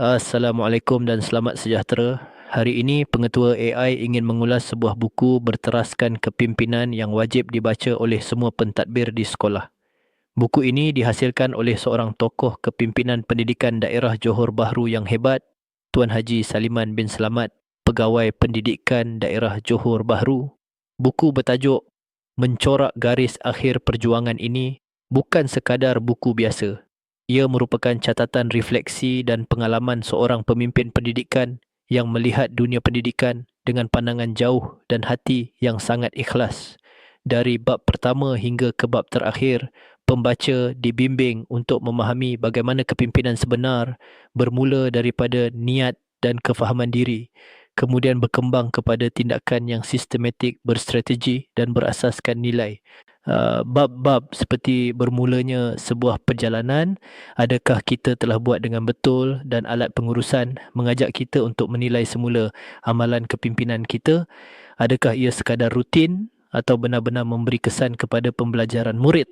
Assalamualaikum dan selamat sejahtera. Hari ini pengetua AI ingin mengulas sebuah buku berteraskan kepimpinan yang wajib dibaca oleh semua pentadbir di sekolah. Buku ini dihasilkan oleh seorang tokoh kepimpinan pendidikan daerah Johor Bahru yang hebat, Tuan Haji Saliman bin Selamat, pegawai pendidikan daerah Johor Bahru. Buku bertajuk Mencorak Garis Akhir Perjuangan ini bukan sekadar buku biasa, ia merupakan catatan refleksi dan pengalaman seorang pemimpin pendidikan yang melihat dunia pendidikan dengan pandangan jauh dan hati yang sangat ikhlas. Dari bab pertama hingga ke bab terakhir, pembaca dibimbing untuk memahami bagaimana kepimpinan sebenar bermula daripada niat dan kefahaman diri, kemudian berkembang kepada tindakan yang sistematik, berstrategi dan berasaskan nilai Uh, bab-bab seperti bermulanya sebuah perjalanan adakah kita telah buat dengan betul dan alat pengurusan mengajak kita untuk menilai semula amalan kepimpinan kita? Adakah ia sekadar rutin atau benar-benar memberi kesan kepada pembelajaran murid?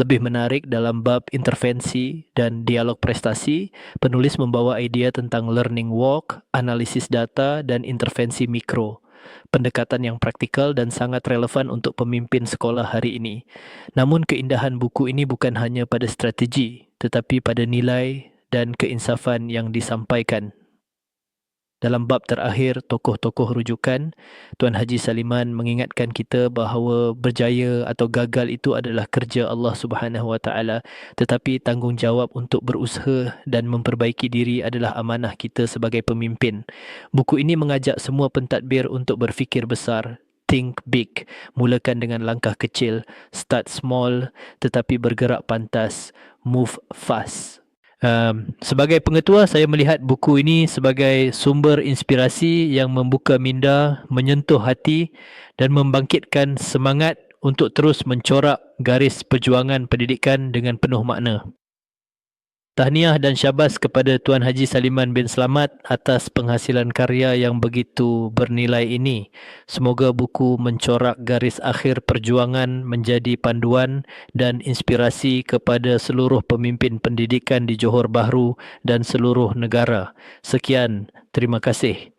Lebih menarik dalam bab intervensi dan dialog prestasi penulis membawa idea tentang learning walk analisis data dan intervensi mikro pendekatan yang praktikal dan sangat relevan untuk pemimpin sekolah hari ini. Namun keindahan buku ini bukan hanya pada strategi tetapi pada nilai dan keinsafan yang disampaikan dalam bab terakhir tokoh-tokoh rujukan Tuan Haji Saliman mengingatkan kita bahawa berjaya atau gagal itu adalah kerja Allah Subhanahu Wa Taala tetapi tanggungjawab untuk berusaha dan memperbaiki diri adalah amanah kita sebagai pemimpin. Buku ini mengajak semua pentadbir untuk berfikir besar, think big, mulakan dengan langkah kecil, start small tetapi bergerak pantas, move fast. Um, sebagai pengetua, saya melihat buku ini sebagai sumber inspirasi yang membuka minda, menyentuh hati dan membangkitkan semangat untuk terus mencorak garis perjuangan pendidikan dengan penuh makna. Tahniah dan syabas kepada Tuan Haji Saliman bin Selamat atas penghasilan karya yang begitu bernilai ini. Semoga buku mencorak garis akhir perjuangan menjadi panduan dan inspirasi kepada seluruh pemimpin pendidikan di Johor Bahru dan seluruh negara. Sekian, terima kasih.